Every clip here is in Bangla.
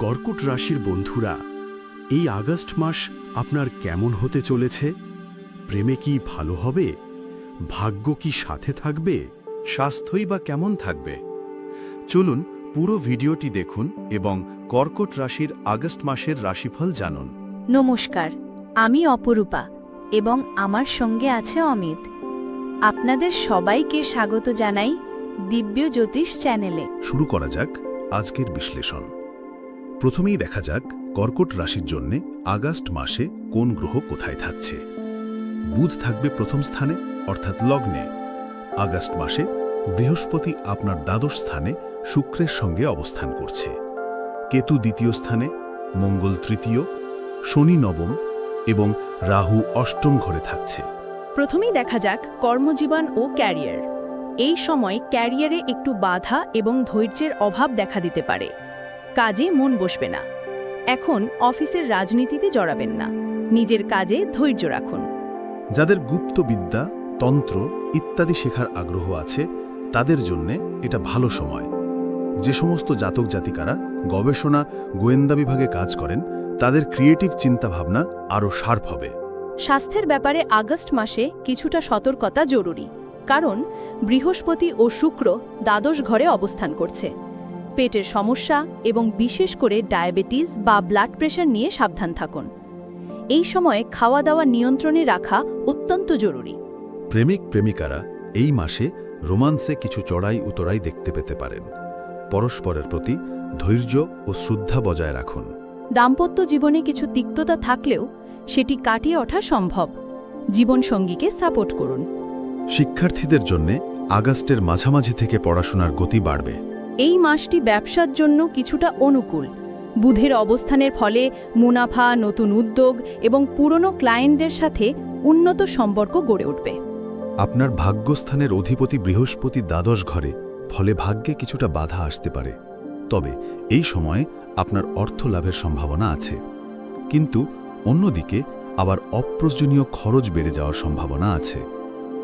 কর্কট রাশির বন্ধুরা এই আগস্ট মাস আপনার কেমন হতে চলেছে? প্রেমে কি ভালো হবে? ভাগ্য কি সাথে থাকবে? স্বাস্থ্যই বা কেমন থাকবে? চলুন পুরো ভিডিওটি দেখুন এবং কর্কট রাশির আগস্ট মাসের রাশিফল জানুন। নমস্কার আমি অপরূপা এবং আমার সঙ্গে আছে অমিত। আপনাদের সবাইকে স্বাগত জানাই দিব্য জ্যোতিষ চ্যানেলে। শুরু করা যাক আজকের বিশ্লেষণ। প্রথমেই দেখা যাক কর্কট রাশির জন্যে আগস্ট মাসে কোন গ্রহ কোথায় থাকছে। বুধ থাকবে প্রথম স্থানে, অর্থাৎ লগ্নে। আগস্ট মাসে বৃহস্পতি আপনার দ্বাদশ স্থানে শুক্রের সঙ্গে অবস্থান করছে। কেতু দ্বিতীয় স্থানে, মঙ্গল তৃতীয়, শনি নবম এবং রাহু অষ্টম ঘরে থাকছে। প্রথমেই দেখা যাক কর্মজীবন ও ক্যারিয়ার। এই সময় ক্যারিয়ারে একটু বাধা এবং ধৈর্যের অভাব দেখা দিতে পারে। কাজে মন বসবে না। এখন অফিসের রাজনীতিতে জড়াবেন না। নিজের কাজে ধৈর্য রাখুন। যাদের গুপ্ত বিদ্যা তন্ত্র ইত্যাদি শেখার আগ্রহ আছে তাদের জন্যে এটা ভালো সময়। যে সমস্ত জাতক জাতিকারা গবেষণা গোয়েন্দা বিভাগে কাজ করেন তাদের ক্রিয়েটিভ চিন্তাভাবনা আরও শার্প হবে। স্বাস্থ্যের ব্যাপারে আগস্ট মাসে কিছুটা সতর্কতা জরুরি। কারণ বৃহস্পতি ও শুক্র দ্বাদশ ঘরে অবস্থান করছে। পেটের সমস্যা এবং বিশেষ করে ডায়াবেটিস বা ব্লাড প্রেশার নিয়ে সাবধান থাকুন। এই সময়ে খাওয়া দাওয়া নিয়ন্ত্রণে রাখা অত্যন্ত জরুরি। প্রেমিক প্রেমিকারা এই মাসে রোমান্সে কিছু চড়াই উতরাই দেখতে পেতে পারেন। পরস্পরের প্রতি ধৈর্য ও শ্রদ্ধা বজায় রাখুন। দাম্পত্য জীবনে কিছু তিক্ততা থাকলেও সেটি কাটিয়ে ওঠা সম্ভব। জীবনসঙ্গীকে সাপোর্ট করুন। শিক্ষার্থীদের জন্যে আগস্টের মাঝামাঝি থেকে পড়াশোনার গতি বাড়বে। এই মাসটি ব্যবসার জন্য কিছুটা অনুকূল। বুধের অবস্থানের ফলে মুনাফা, নতুন উদ্যোগ এবং পুরনো ক্লায়েন্টদের সাথে উন্নত সম্পর্ক গড়ে উঠবে। আপনার ভাগ্যস্থানের অধিপতি বৃহস্পতি দ্বাদশ ঘরে, ফলে ভাগ্যে কিছুটা বাধা আসতে পারে। তবে এই সময়ে আপনার অর্থ লাভের সম্ভাবনা আছে। কিন্তু অন্যদিকে আবার অপ্রয়োজনীয় খরচ বেড়ে যাওয়ার সম্ভাবনা আছে।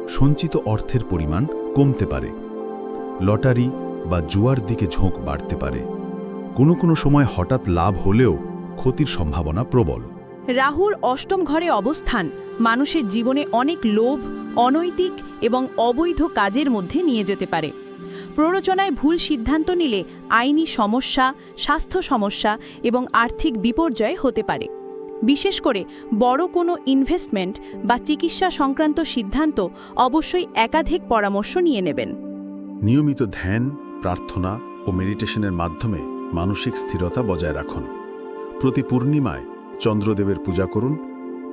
সঞ্চিত অর্থের পরিমাণ কমতে পারে। লটারি বা জুয়ার দিকে ঝোঁক বাড়তে পারে। কোনো কোনো সময় হঠাৎ লাভ হলেও ক্ষতির সম্ভাবনা প্রবল। রাহুর অষ্টম ঘরে অবস্থান মানুষের জীবনে অনেক লোভ অনৈতিক এবং অবৈধ কাজের মধ্যে নিয়ে যেতে পারে। প্ররোচনায় ভুল সিদ্ধান্ত নিলে আইনি সমস্যা স্বাস্থ্য সমস্যা এবং আর্থিক বিপর্যয় হতে পারে। বিশেষ করে বড় কোনো ইনভেস্টমেন্ট বা চিকিৎসা সংক্রান্ত সিদ্ধান্ত অবশ্যই একাধিক পরামর্শ নিয়ে নেবেন। নিয়মিত ধ্যান প্রার্থনা ও মেডিটেশনের মাধ্যমে মানসিক স্থিরতা বজায় রাখুন। প্রতি পূর্ণিমায় চন্দ্রদেবের পূজা করুন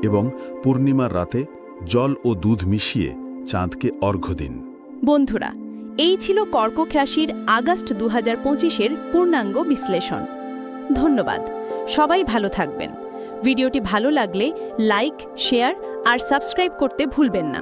এবং পূর্ণিমার রাতে জল ও দুধ মিশিয়ে চাঁদকে অর্ঘ্য দিন। বন্ধুরা, এই ছিল কর্কট রাশির আগস্ট দু হাজার পূর্ণাঙ্গ বিশ্লেষণ। ধন্যবাদ। সবাই ভালো থাকবেন। ভিডিওটি ভালো লাগলে লাইক, শেয়ার আর সাবস্ক্রাইব করতে ভুলবেন না।